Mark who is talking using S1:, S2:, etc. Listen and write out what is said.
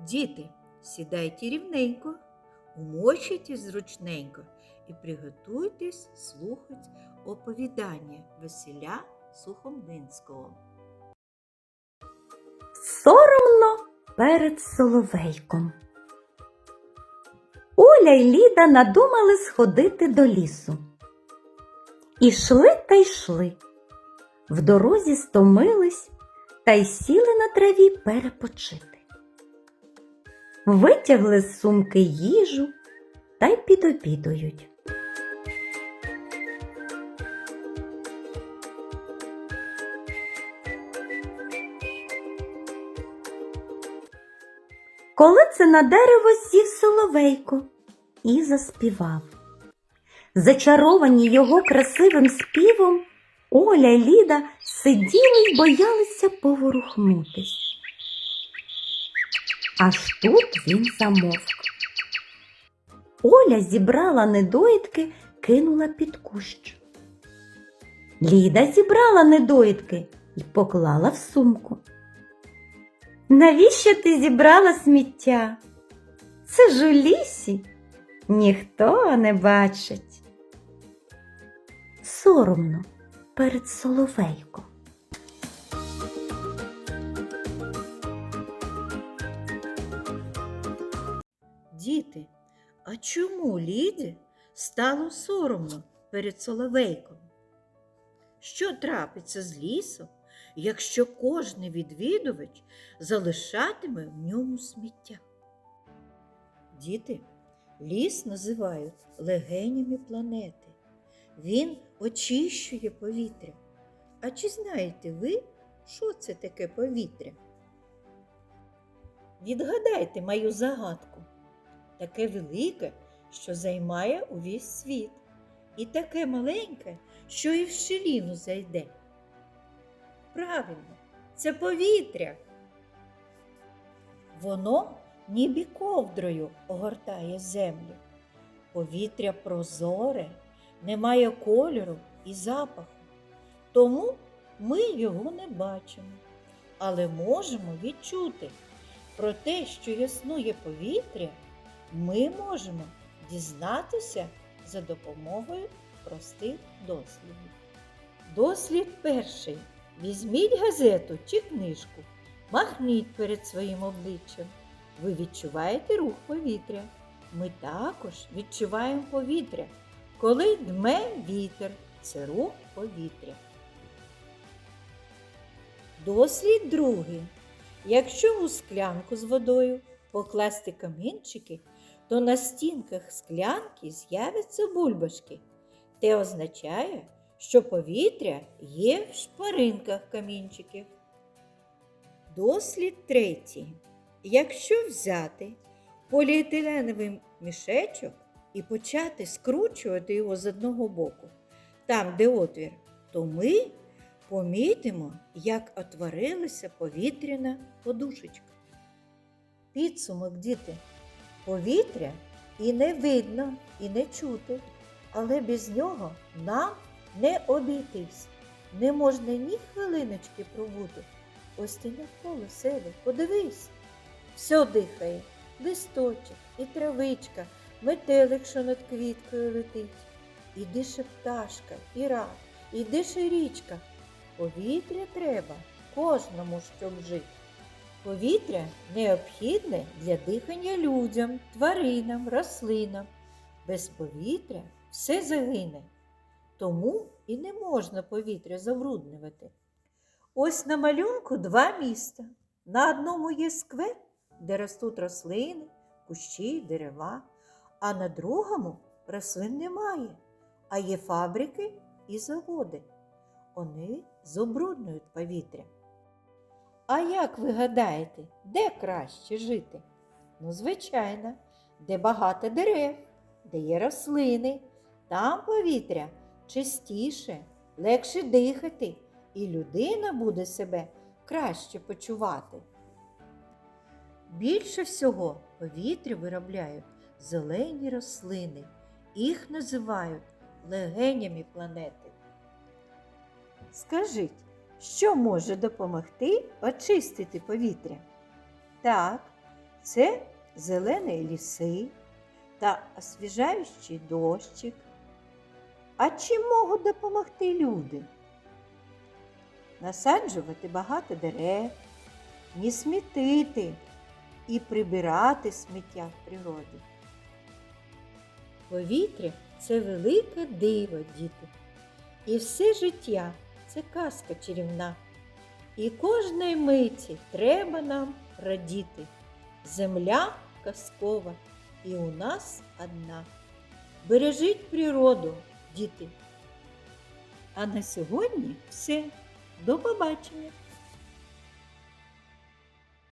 S1: Діти, сідайте рівненько, умощуйтесь зручненько і приготуйтесь слухати оповідання Василя Сухомлинського.
S2: Соромно перед соловейком. Оля й Ліда надумали сходити до лісу. Ішли та йшли. В дорозі стомились та й сіли на траві перепочити. Витягли з сумки їжу та й підобідують. Коли це на дерево сів соловейко і заспівав. Зачаровані його красивим співом, Оля й Ліда сиділи й боялися поворухнутись. Аж тут він замовк. Оля зібрала недоїдки, кинула під кущ. Ліда зібрала недоїдки і поклала в сумку. Навіщо ти зібрала сміття? Це ж у лісі ніхто не бачить. Соромно перед соловейком.
S1: Діти, а чому Ліді стало соромно перед Соловейком? Що трапиться з лісом, якщо кожний відвідувач залишатиме в ньому сміття? Діти, ліс називають легенями планети. Він очищує повітря. А чи знаєте ви, що це таке повітря? Відгадайте мою загадку. Таке велике, що займає увесь світ, і таке маленьке, що і в щеліну зайде. Правильно, це повітря. Воно ніби ковдрою огортає землю. Повітря прозоре, не має кольору і запаху. Тому ми його не бачимо, але можемо відчути. Про те, що існує повітря, ми можемо дізнатися за допомогою простих дослідів. Дослід перший. Візьміть газету чи книжку, махніть перед своїм обличчям. Ви відчуваєте рух повітря. Ми також відчуваємо повітря. Коли дме вітер, це рух повітря. Дослід другий. Якщо у склянку з водою покласти камінчики, то на стінках склянки з'являться бульбашки. Те означає, що повітря є в шпаринках камінчиків. Дослід третій. Якщо взяти поліетиленовий мішечок і почати скручувати його з одного боку, там, де отвір, то ми помітимо, як отворилася повітряна подушечка. Підсумок, діти, повітря і не видно, і не чути, але без нього нам не обійтись. Не можна ні хвилиночки пробути. Ось ти навколо себе, подивись. Все дихає, листочок і травичка, метелик, що над квіткою летить. І дише пташка, і рак, і дише річка. Повітря треба кожному, щоб жити. Повітря необхідне для дихання людям, тваринам, рослинам. Без повітря все загине. Тому і не можна повітря забруднювати. Ось на малюнку два міста. На одному є сквер, де ростуть рослини, кущі, дерева, а на другому рослин немає, а є фабрики і заводи. Вони забруднюють повітря. А як ви гадаєте, де краще жити? Ну, звичайно, де багато дерев, де є рослини, там повітря чистіше, легше дихати, і людина буде себе краще почувати. Більше всього повітря виробляють зелені рослини. Їх називають легенями планети. Скажіть, що може допомогти очистити повітря? Так, Це зелені ліси та освіжаючий дощик. А чим можуть допомогти люди? Насаджувати багато дерев, не смітити і прибирати сміття в природі. Повітря це велике диво, діти. І все життя це казка чарівна. І кожної миті треба нам радіти. Земля казкова і у нас одна. Бережіть природу, діти. А на сьогодні все. До побачення!